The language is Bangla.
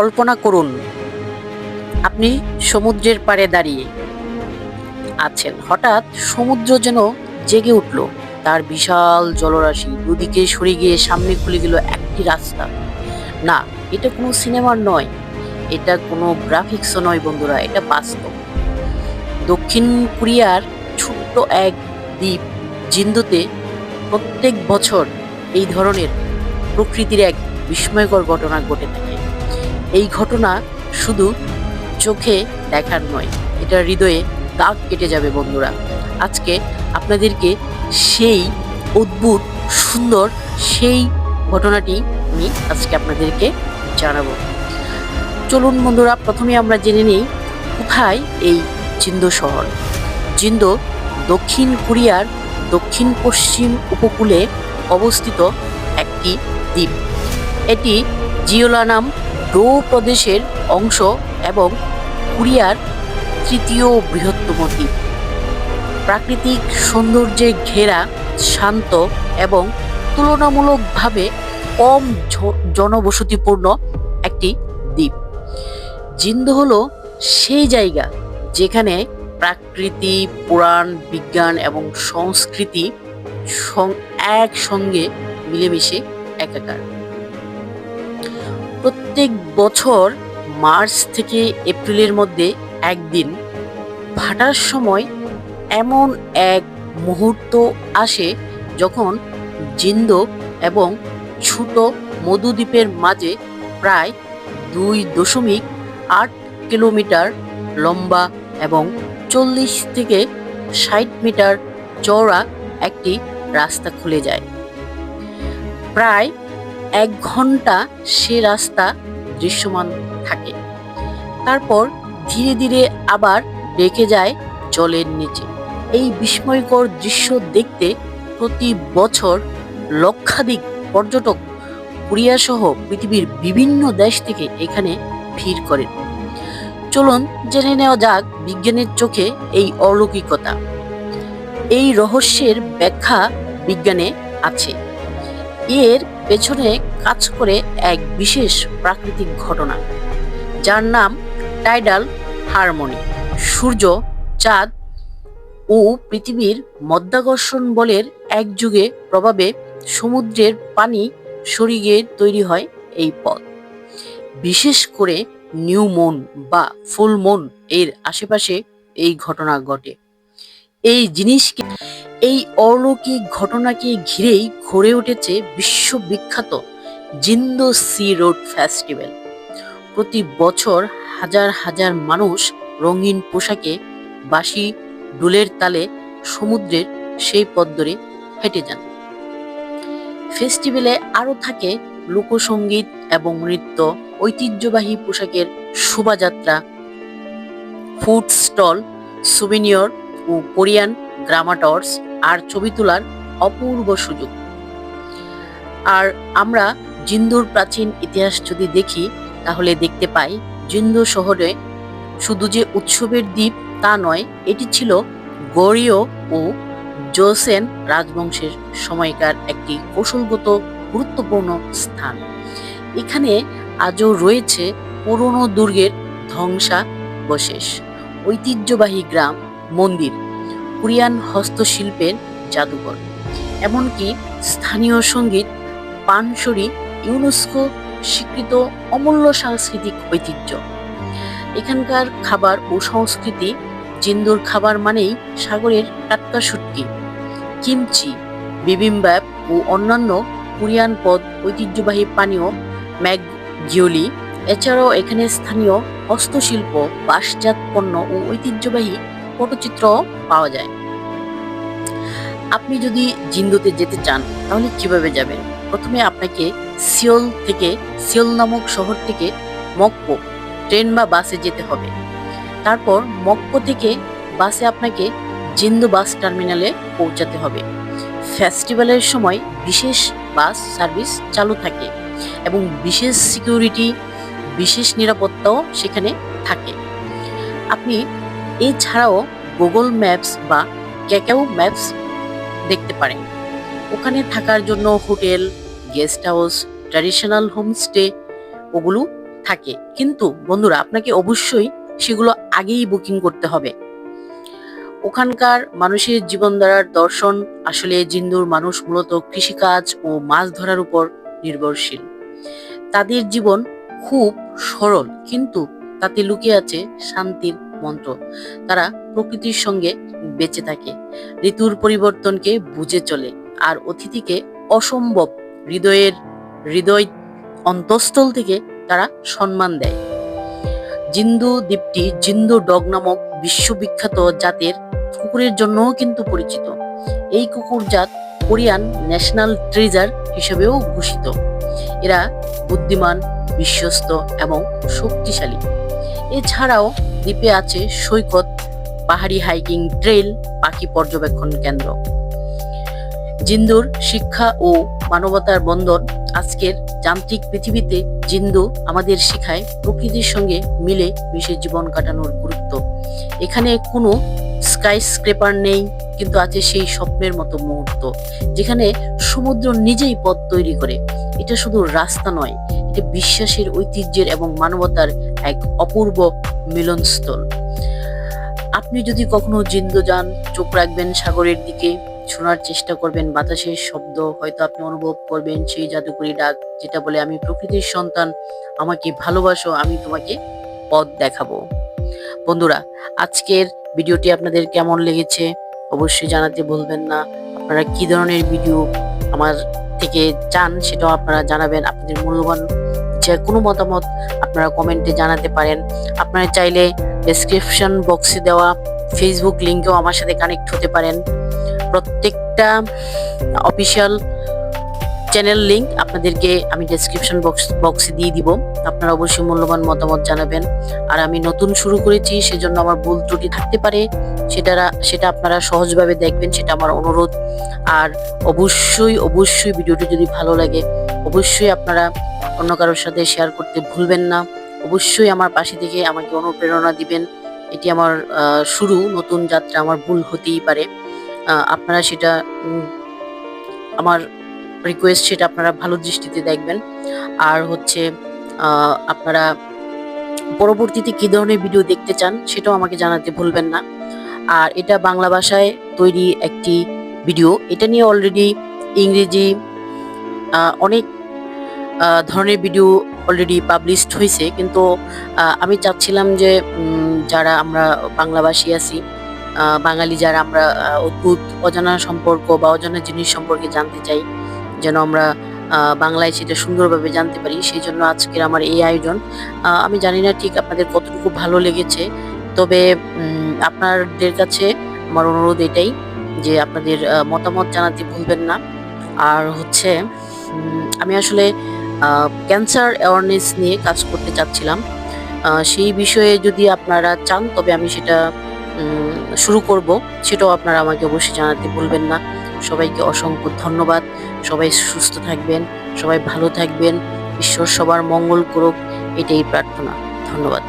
কল্পনা করুন, আপনি সমুদ্রের পাড়ে দাঁড়িয়ে আছেন। হঠাৎ সমুদ্র যেন জেগে উঠল। তার বিশাল জলরাশি দুদিকে সরে গিয়ে সামনে খুলে গেল একটি রাস্তা। না, এটা কোনো সিনেমার নয়। এটা কোনো গ্রাফিক্সও নয় বন্ধুরা, এটা বাস্তব। দক্ষিণ কোরিয়ার ছোট্ট এক দ্বীপ জিন্দুতে প্রত্যেক বছর এই ধরনের প্রকৃতির এক বিস্ময়কর ঘটনা ঘটে থাকে। এই ঘটনা শুধু চোখে দেখার নয়, এটা হৃদয়ে দাগ কেটে যাবে বন্ধুরা। আজকে আপনাদেরকে সেই অদ্ভুত, সুন্দর সেই ঘটনাটি আমি আজকে আপনাদেরকে জানাব। চলুন বন্ধুরা, প্রথমে আমরা জেনে নিই কোথায় এই জিন্দো শহর। জিন্দো দক্ষিণ কোরিয়ার দক্ষিণ পশ্চিম উপকূলে অবস্থিত একটি দ্বীপ। এটি জিওলানাম ডো প্রদেশের অংশ এবং কোরিয়ার তৃতীয় বৃহত্তম দ্বীপ। প্রাকৃতিক সৌন্দর্যে ঘেরা, শান্ত এবং তুলনামূলকভাবে কম জনবসতিপূর্ণ একটি দ্বীপ। জিন্দু হলো সেই জায়গা যেখানে প্রাকৃতি, পুরাণ, বিজ্ঞান এবং সংস্কৃতি একসঙ্গে মিলেমিশে একাকার। প্রত্যেক বছর মার্চ থেকে এপ্রিলের মধ্যে একদিন ভাটার সময় এমন এক মুহূর্ত আসে যখন জিন্দ এবং ছোট মধুদ্বীপের মাঝে প্রায় দুই দশমিক আট কিলোমিটার লম্বা এবং চল্লিশ থেকে ষাট মিটার চওড়া একটি রাস্তা খুলে যায়। প্রায় এক ঘণ্টা সে রাস্তা দৃশ্যমান থাকে। তারপর ধীরে ধীরে আবার রেখে যায় জলের নিচে। এই বিস্ময়কর দৃশ্য দেখতে প্রতি বছর লক্ষাধিক পর্যটক সহ পৃথিবীর বিভিন্ন দেশ থেকে এখানে ভিড় করেন। চলুন জেনে নেওয়া যাক বিজ্ঞানের চোখে এই অলৌকিকতা। এই রহস্যের ব্যাখ্যা বিজ্ঞানে আছে। এর পেছনে কাজ করে এক বিশেষ প্রাকৃতিক ঘটনা। যার নাম টাইডাল হারমোনি। সূর্য, চাঁদ ও পৃথিবীর মধ্যাকর্ষণ বলের একযুগে প্রভাবে সমুদ্রের পানি সরিয়ে তৈরি হয় এই পথ। বিশেষ করে নিউ মুন বা ফুল মুন এর আশেপাশে এই ঘটনা ঘটে। এই জিনিসকে, এই অলৌকিক ঘটনাকে ঘিরেই গড়ে উঠেছে বিশ্ববিখ্যাত জিন্দো সি রোড ফেস্টিভ্যাল। প্রতি বছর হাজার হাজার মানুষ রঙিন পোশাকে বাঁশি, ডুলের তালে সমুদ্রের সেই পথ ধরে হেঁটে যান। ফেস্টিভ্যালে আরও থাকে লোকসঙ্গীত এবং নৃত্য, ঐতিহ্যবাহী পোশাকের শোভাযাত্রা, ফুড স্টল, সুভিনিয়র ও কোরিয়ান গ্রামাটর্স আর ছবি তোলার অপূর্ব সুযোগ। আর আমরা জিন্দুর প্রাচীন ইতিহাস যদি দেখি, তাহলে দেখতে পাই জিন্দু শহরে শুধু যে উৎসবের দ্বীপ তা নয়, এটি ছিল গরীয় ও জোসেন রাজবংশের সময়কার একটি কৌশলগত গুরুত্বপূর্ণ স্থান। এখানে আজও রয়েছে পুরনো দুর্গের ধ্বংসাবশেষ। ঐতিহ্যবাহী গ্রাম মন্দির, কোরিয়ান হস্তশিল্পের জাদুঘর। এমনকি স্থানীয় সংগীত পানসরি ইউনেস্কো স্বীকৃত অমূল্য সাংস্কৃতিক ঐতিহ্য। এখানকার খাবার ও সংস্কৃতি জিন্দুর খাবার মানেই সাগরের টাটকা শুটকি, কিমচি বিবিম্বাপ ও অন্যান্য কোরিয়ান পদ ঐতিহ্যবাহী পানীয় ম্যাগজিওলি এছাড়াও এখানে স্থানীয় হস্তশিল্প বাঁশজাত পণ্য ও ঐতিহ্যবাহী পটচিত্র পাওয়া যায়। আপনি যদি জিন্দুতে যেতে চান, তাহলে কীভাবে যাবেন? প্রথমে আপনাকে সিওল থেকে, সিওল নামক শহর থেকে মক্কো, ট্রেন বা বাসে যেতে হবে। তারপর মক্কো থেকে বাসে আপনাকে জিন্দু বাস টার্মিনালে পৌঁছাতে হবে। ফেস্টিভ্যালের সময় বিশেষ বাস সার্ভিস চালু থাকে এবং বিশেষ সিকিউরিটি, বিশেষ নিরাপত্তাও সেখানে থাকে। আপনি এছাড়াও গুগল ম্যাপস বা ক্যাকাও ম্যাপস দেখতে পারেন। ওখানে থাকার জন্য hotel, guest house, traditional homestay ওগুলো থাকে। কিন্তু বন্ধুরা, আপনাকে অবশ্যই সেগুলো আগেই বুকিং করতে হবে। ওখানকার মানুষের জীবনধারার দর্শন আসলে জিন্দুর মানুষ মূলত কৃষিকাজ ও মাছ ধরার উপর নির্ভরশীল। তাদের জীবন খুব সরল, কিন্তু তাতে লুকিয়ে আছে শান্তির মন্ত্র। তারা প্রকৃতির সঙ্গে বেঁচে থাকে। ঋতুর পরিবর্তনকে বুঝে চলে। আর অতিথিকে অসম্ভব হৃদয়ের হৃদয় অন্তঃস্থল থেকে তারা সম্মান দেয়। জিন্দু দ্বীপটি জিন্দু ডগ নামক বিশ্ববিখ্যাত জাতের কুকুরের জন্যও কিন্তু পরিচিত। এই কুকুর জাত কোরিয়ান ন্যাশনাল ট্রেজার হিসেবেও ঘোষিত। এরা বুদ্ধিমান, বিশ্বস্ত এবং শক্তিশালী। এছাড়াও দ্বীপে আছে সৈকত, পাহাড়ি হাইকিং ট্রেল, পাখি পর্যবেক্ষণ কেন্দ্র। জিন্দুর শিক্ষা ও মানবতার বন্ধন আজকের যান্ত্রিক পৃথিবীতে জিন্দু আমাদের শিখায় প্রকৃতির সঙ্গে মিলে মিশে জীবন কাটানোর গুরুত্ব। এখানে কোনো স্কাই স্ক্রেপার নেই, কিন্তু আছে সেই স্বপ্নের মতো মুহূর্ত, যেখানে সমুদ্র নিজেই পথ তৈরি করে। এটা শুধু রাস্তা নয়, এটা বিশ্বাসের, ঐতিহ্যের এবং মানবতার এক অপূর্ব মিলনস্থল। আপনি যদি কখনো জিন্দ যান, চোখ রাখবেন সাগরের দিকে, শোনার চেষ্টা করবেন বাতাসের শব্দ, হয়তো আপনি অনুভব করবেন সেই জাদুকরি ডাক, যেটা বলে, আমি প্রকৃতির সন্তান, আমাকে ভালোবাসো, আমি তোমাকে পথ দেখাবো। বন্ধুরা, আজকের ভিডিওটি আপনাদের কেমন লেগেছে অবশ্যই জানাতে ভুলবেন না। আপনারা কি ধরনের ভিডিও আমার থেকে চান, সেটাও আপনারা জানাবেন। আপনাদের মূল্যবান যে কোনো মতামত আপনারা কমেন্টে জানাতে পারেন। আপনারা চাইলে ডেসক্রিপশন বক্সে দেওয়া ফেসবুক লিঙ্কেও আমার সাথে কানেক্ট হতে পারেন। প্রত্যেকটা অফিসিয়াল চ্যানেল লিঙ্ক আপনাদেরকে আমি ডেসক্রিপশন বক্স বক্সে দিয়ে দিব। আপনারা অবশ্যই মূল্যবান মতামত জানাবেন। আর আমি নতুন শুরু করেছি, সেজন্য আমার ভুল ত্রুটি থাকতে পারে। সেটা সেটা আপনারা সহজভাবে দেখবেন, সেটা আমার অনুরোধ। আর অবশ্যই অবশ্যই ভিডিওটি যদি ভালো লাগে অবশ্যই আপনারা অন্য কারোর সাথে শেয়ার করতে ভুলবেন না। অবশ্যই আমার পাশে থেকে আমাকে অনুপ্রেরণা দিবেন। এটি আমার শুরু, নতুন যাত্রা আমার ভুল হতেই পারে। আপনারা সেটা আমার রিকোয়েস্ট সেটা আপনারা ভালো দৃষ্টিতে দেখবেন। আর হচ্ছে আপনারা পরবর্তীতে কী ধরনের ভিডিও দেখতে চান সেটাও আমাকে জানাতে ভুলবেন না। আর এটা বাংলা ভাষায় তৈরি একটি ভিডিও এটা নিয়ে অলরেডি ইংরেজি অনেক ধরনের ভিডিও অলরেডি পাবলিশড হয়েছে কিন্তু আমি চাচ্ছিলাম যে যারা আমরা বাংলাভাষী আছি বাঙালি যারা আমরা অদ্ভুত, অজানা সম্পর্ক বা অজানা জিনিস সম্পর্কে জানতে চাই, যেন আমরা বাংলায় সেটা সুন্দরভাবে জানতে পারি, সেই জন্য আজকের আমার এই আয়োজন। আমি জানি না ঠিক আপনাদের কতটুকু ভালো লেগেছে, তবে আপনাদের কাছে আমার অনুরোধ এটাই, যে আপনাদের মতামত জানাতে ভুলবেন না। আর হচ্ছে আমি আসলে ক্যান্সার অ্যাওয়ারনেস নিয়ে কাজ করতে চাচ্ছিলাম। সেই বিষয়ে যদি আপনারা চান, তবে আমি সেটা শুরু করব। সেটাও আপনারা আমাকে অবশ্যই জানাতে ভুলবেন না। সবাইকে অসংখ্য ধন্যবাদ। সবাই সুস্থ থাকবেন, সবাই ভালো থাকবেন। ঈশ্বর সবার মঙ্গল করুক, এটাই প্রার্থনা। ধন্যবাদ।